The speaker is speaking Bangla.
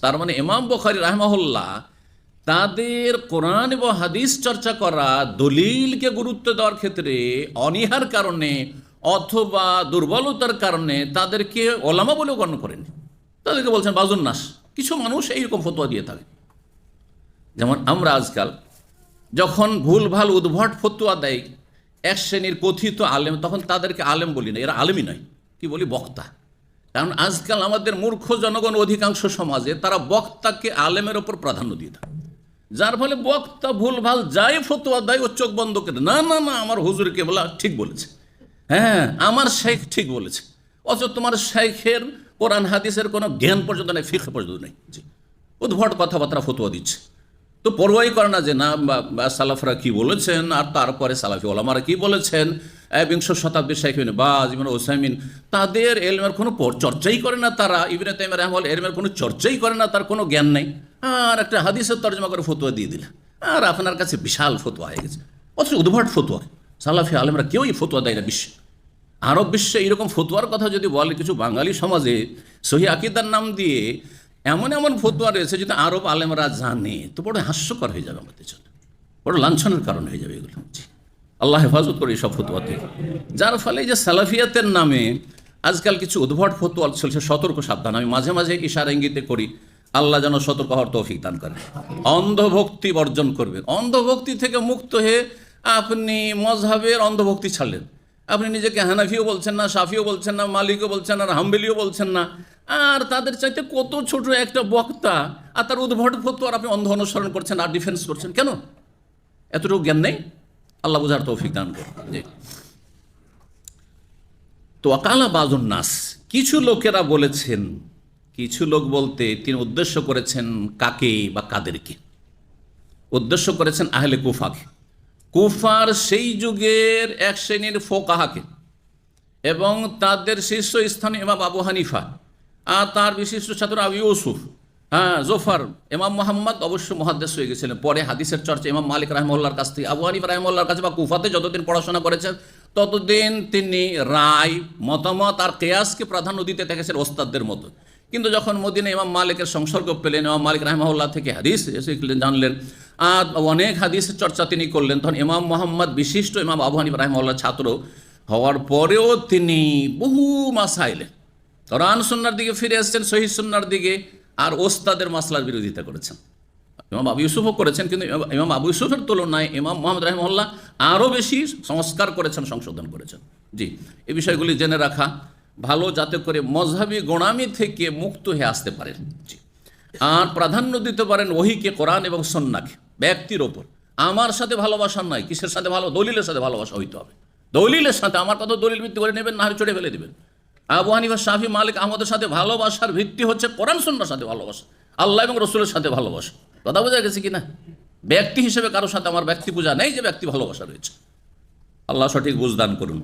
তার মানে ইমাম বখারি রাহমাহুল্লাহ তাদের কোরআন এবং হাদিস চর্চা করা দলিলকে গুরুত্ব দেওয়ার ক্ষেত্রে অনীহার কারণে অথবা দুর্বলতার কারণে তাদেরকে ওলামা বলেও গণ্য করেন। তাদেরকে বলছেন বাজুন নাস। কিছু মানুষ এইরকম ফতোয়া দিয়ে থাকে। যেমন আমরা আজকাল যখন ভুলভাল উদ্ভট ফতুয়া দেয়, এক শ্রেণির কথিত আলেম, তখন তাদেরকে আলেম বলি না। এরা আলেমই নয়। কি বলি? বক্তা। কারণ আজকাল আমাদের মূর্খ জনগণ অধিকাংশ সমাজে তারা বক্তাকে আলেমের ওপর প্রাধান্য দিয়ে থাকে। যার ফলে বক্তা ভুলভাল যাই ফতোয়া দেয় ও চোখ বন্ধ করে না না না, আমার হুজুরকে বলা ঠিক বলেছে। হ্যাঁ আমার শেখ ঠিক বলেছে। অথচ তোমার শেখের কোরআন, হাদিসের কোনো জ্ঞান পর্যন্ত নেই ফিখ পর্যন্ত নেই। জি। উদ্ভট কথাবার্তা ফতোয়া দিচ্ছে। তো পরোয়াই করে না যে, না সালাফরা কি বলেছেন? আর তারপরে সালাফি ওলামারা কি বলেছেন? বিংশ শতাব্দীর শেখ ইবিন বাজ, ইবিন ওসাইমিন তাদের এলমের কোনো চর্চাই করে না তারা। ইবিন তাইম রহমাল এলমের কোনো চর্চাই করে না, তার কোনো জ্ঞান নেই। আর একটা হাদিসের তর্জমা করে ফতুয়া দিয়ে দিলেন। আর আপনার কাছে বিশাল ফতুয়া হয়ে গেছে। অথচ উদ্ভট ফতুয়া। সালাফি আলেমরা কেউই ফতুয়া দেয় না বিশ্বে। আরব বিশ্বে এরকম ফতুয়ার কথা যদি বলে কিছু বাঙালি সমাজে, সহি আকিদার নাম দিয়ে এমন এমন ফতুয়া রয়েছে যদি আরব আলেমরা জানে, তো বড় হাস্যকর হয়ে যাবে আমাদের জন্য। বড় লাঞ্ছনের কারণ হয়ে যাবে এগুলো। আল্লাহ হেফাজত করে সব ফতুয়া থেকে যার ফলে যে সালাফিয়াতের নামে আজকাল কিছু উদ্ভট ফতুয়া চলছে, সতর্ক সাবধান। আমি মাঝে মাঝে ইশারা ইঙ্গিতে করি, আল্লাহ যেন সতর্ক হওয়ার তৌফিক দান করেন। অন্ধভক্তি বর্জন করবেন। অন্ধভক্তি থেকে মুক্ত হয়ে আপনি মজহাবের অন্ধভক্তি ছাড়লেন। আপনি নিজেকে হানাফিও বলছেন না, সাফিও বলছেন না, মালিকও বলছেন না হাম্বেলিও বলছেন না। আর তাদের চাইতে কত ছোট একটা বক্তা আর তার উদ্ভট ফতুয়ার আপনি অন্ধ অনুসরণ করছেন আর ডিফেন্স করছেন, কেন? এতটুকু জ্ঞান নেই? আল্লাহ বুঝার তৌফিক দান করুন। জি। তো অকালা বাজুন নাস, কিছু লোকেরা বলেছেন, কিছু লোক বলতে তিনি উদ্দেশ্য করেছেন কাকে বা কাদেরকে। উদ্দেশ্য করেছেন আহলে কুফাকে। কুফার সেই যুগের এক শ্রেণির ফোকাহাকে এবং তাদের শীর্ষস্থানীয় ইমাম আবু হানিফা আর তার বিশিষ্ট ছাত্র আবু ইউসুফ। হ্যাঁ জোফার এমাম মোহাম্মদ অবশ্য মহাদ্দেশ হয়ে গেছিলেন। পরে হাদিসের চর্চা ইমাম মালিক রাহমুল্লার কাছ থেকে, আবু হানিফ রাহমুল্লার কাছে বা কুফাতে যতদিন পড়াশোনা করেছেন, ততদিন তিনি রায়, মতামত আর কেয়াসকে প্রাধান্য দিতে থেকেছেন ওস্তাদদের মতো। কিন্তু যখন মদিনা ইমাম মালিকের সংসর্গ পেলেন, ইমাম মালিক রাহমাউল্লাহ থেকে হাদিস শিখলেন জানলেন আর অনেক হাদিসের চর্চা তিনি করলেন। তখন ইমাম মোহাম্মদ বিশিষ্ট ইমাম আবু হানিফ রাহমাউল্লাহ ছাত্র হওয়ার পরেও তিনি বহু মাসাইলে, কোরআন সুন্নার দিকে ফিরে এসেছেন শহীদ সুন্নার দিকে আর ওস্তাদের মাসলার বিরোধিতা করেছেন। ইমাম আবু ইউসুফও করেছেন, কিন্তু ইমাম- আবু ইউসুফের তুলনায় ইমাম মোহাম্মদ রাহিমহল্লা আরও বেশি সংস্কার করেছেন, সংশোধন করেছেন। জি, এই বিষয়গুলি জেনে রাখা ভালো যাতে করে মজহাবি গোড়ামি থেকে মুক্ত হয়ে আসতে পারেন জি। আর প্রাধান্য দিতে পারেন ওহিকে, কোরআন এবং সন্নাকে, ব্যক্তির ওপর। আমার সাথে ভালোবাসা নয় কিসের সাথে ভালো? দলিলের সাথে ভালোবাসা হইতে হবে। দলিলের সাথে, আমার কথা দলিল ভিত্তি করে নেবেন, না হয় চড়ে ফেলে দেবেন। আবু হানিফা, শাফি, মালিক আহমদের সাথে ভালোবাসার ভিত্তি হচ্ছে কোরআন সুন্নার সাথে ভালোবাসা। আল্লাহ এবং রসুলের সাথে ভালোবাসা। কথা বোঝা গেছে কি না ব্যক্তি হিসেবে কারোর সাথে আমার ব্যক্তি পূজা নেই যে ব্যক্তি ভালোবাসা রয়েছে। আল্লাহ সঠিক বুঝদান করুন।